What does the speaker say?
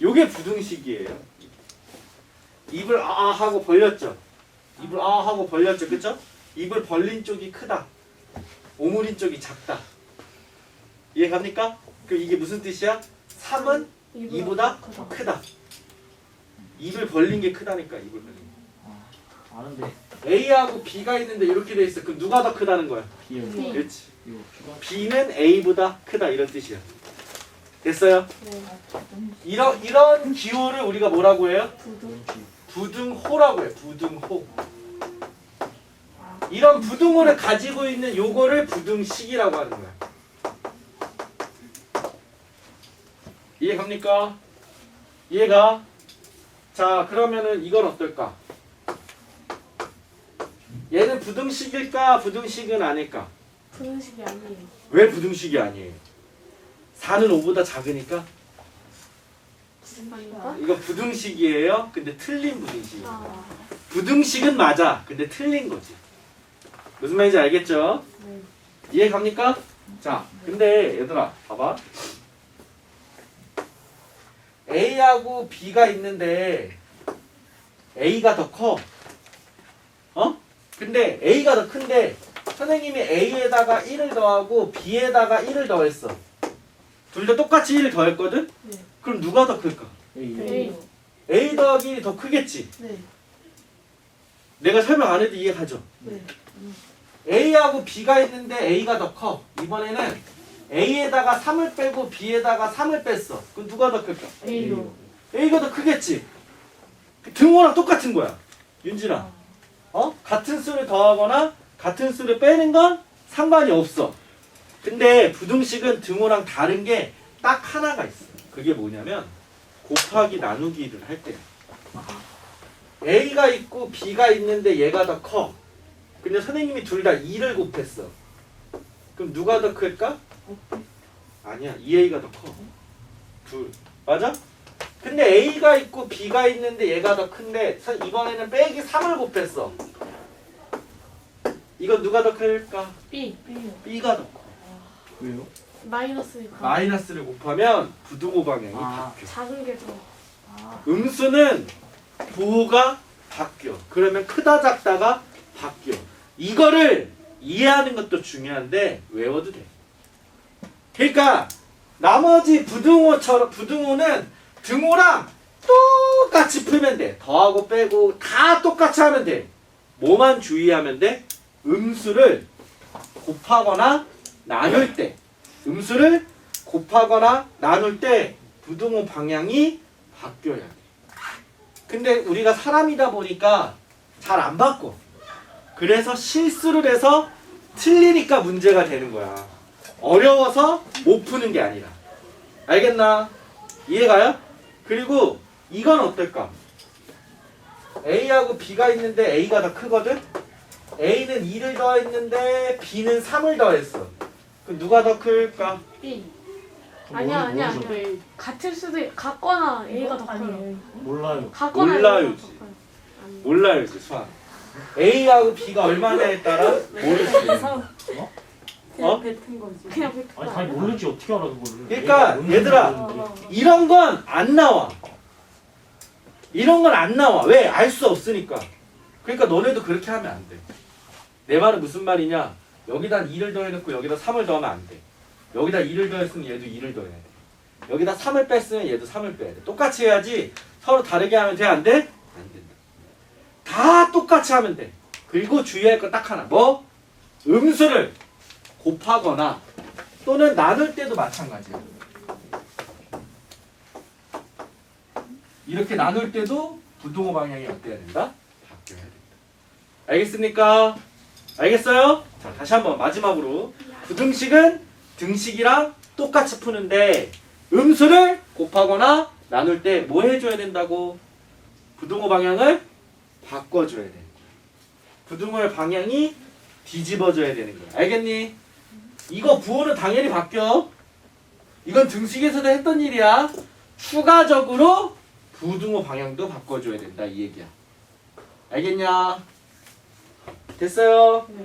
요게 부등식이에요. 입을 아 하고 벌렸죠. 입을 아 하고 벌렸죠. 그쵸? 입을 벌린 쪽이 크다. 오므린 쪽이 작다. 이해 갑니까? 그 이게 무슨 뜻이야? 3은 이보다 크다. 입을 벌린 게 크다니까 입을 벌린 게. 아는데 A하고 B가 있는데 이렇게 돼 있어. 그럼 누가 더 크다는 거야? 비요. 네. 그렇지. B는 A보다 크다 이런 뜻이야. 됐어요? 네. 이런 이런 기호를 우리가 뭐라고 해요? 부등호라고 해요. 부등호. 이런 부등호를 가지고 있는 요거를 부등식이라고 하는 거야. 이해 갑니까? 이해가? 자, 그러면은 이건 어떨까? 얘는 부등식일까? 부등식은 아닐까? 부등식이 아니에요. 왜 부등식이 아니에요? 4는 5보다 작으니까? 이거 부등식이에요. 근데 틀린 부등식이에요. 아, 부등식은 맞아. 근데 틀린 거지. 무슨 말인지 알겠죠? 네. 이해 갑니까? 자, 근데 얘들아, 봐봐. A하고 B가 있는데 A가 더 커. 어? 근데 A가 더 큰데 선생님이 A에다가 1을 더하고 B에다가 1을 더했어. 둘 다 똑같이 1을 더했거든? 네. 그럼 누가 더 클까? 에이. A. A 더하기 1이 더 크겠지. 네. 내가 설명 안 해도 이해 가죠? 네. A하고 B가 있는데 A가 더 커. 이번에는 A에다가 3을 빼고 B에다가 3을 뺐어. 그럼 누가 더 클까? A로. A가 더 크겠지. 등호랑 똑같은 거야. 윤진아. 어? 같은 수를 더하거나 같은 수를 빼는 건 상관이 없어. 근데 부등식은 등호랑 다른 게 딱 하나가 있어. 그게 뭐냐면 곱하기 나누기를 할 때야. A가 있고 B가 있는데 얘가 더 커. 근데 선생님이 둘 다 2를 곱했어. 그럼 누가 더 클까? 아니야. 2A가 더 커. 둘. 맞아? 근데 A가 있고 B가 있는데 얘가 더 큰데 선- 이번에는 빼기 3을 곱했어. 이건 누가 더 클까? B. B가 더 커. 왜요? 마이너스니까. 마이너스를 곱하면 부등호 방향이 아. 바뀌어. 작은 게 더. 아. 음수는 부호가 바뀌어. 그러면 크다 작다가 바뀌어. 이거를 이해하는 것도 중요한데 외워도 돼. 그러니까 나머지 부등호처럼 부등호는 등호랑 똑같이 풀면 돼. 더하고 빼고 다 똑같이 하면 돼. 뭐만 주의하면 돼? 음수를 곱하거나 나눌 때 음수를 곱하거나 나눌 때 부등호 방향이 바뀌어야 돼. 근데 우리가 사람이다 보니까 잘 안 바꿔. 그래서 실수를 해서 틀리니까 문제가 되는 거야. 어려워서 못 푸는 게 아니라. 알겠나? 이해가요? 그리고 이건 어떨까? A하고 B가 있는데 A가 더 크거든? A는 2를 더했는데 B는 3을 더했어. 그럼 누가 더 클까? B. 그럼 아니야, 모르- 아니야, 모르죠. 아니야. 같을 수도 있, 같거나 A가 더 커요. 몰라요. 같거나 몰라요, 이제. 커요. 아니. 몰라요, 이제 수학. A하고 B가 얼마냐에 따라 모를 수 거야. 어? 뱉은 거지. 그냥 뱉은 아니 거 잘? 모르지 어떻게 알아 그거를. 그러니까 얘들아. 이런 건 안 나와. 이런 건 안 나와. 왜? 알 수 없으니까. 그러니까 너네도 그렇게 하면 안 돼. 내 말은 무슨 말이냐? 여기다 2를 더해놓고 여기다 3을 더하면 안 돼. 여기다 2를 더했으면 얘도 2를 더해야 돼. 여기다 3을 뺐으면 얘도 3을 빼야 돼. 똑같이 해야지 서로 다르게 하면 돼? 안 돼? 안 된다. 다 똑같이 하면 돼. 그리고 주의할 거 딱 하나. 뭐? 음수를 곱하거나 또는 나눌 때도 마찬가지야. 이렇게 나눌 때도 부동호 방향이 어때야 된다? 바뀌어야 된다. 알겠습니까? 알겠어요? 자, 다시 한번 마지막으로 부등식은 등식이랑 똑같이 푸는데 음수를 곱하거나 나눌 때 뭐 해줘야 된다고? 부등호 방향을 바꿔줘야 되는 거야. 부등호의 방향이 뒤집어져야 되는 거야. 알겠니? 이거 부호는 당연히 바뀌어. 이건 등식에서도 했던 일이야. 추가적으로 부등호 방향도 바꿔줘야 된다 이 얘기야. 알겠냐? 됐어요? 네.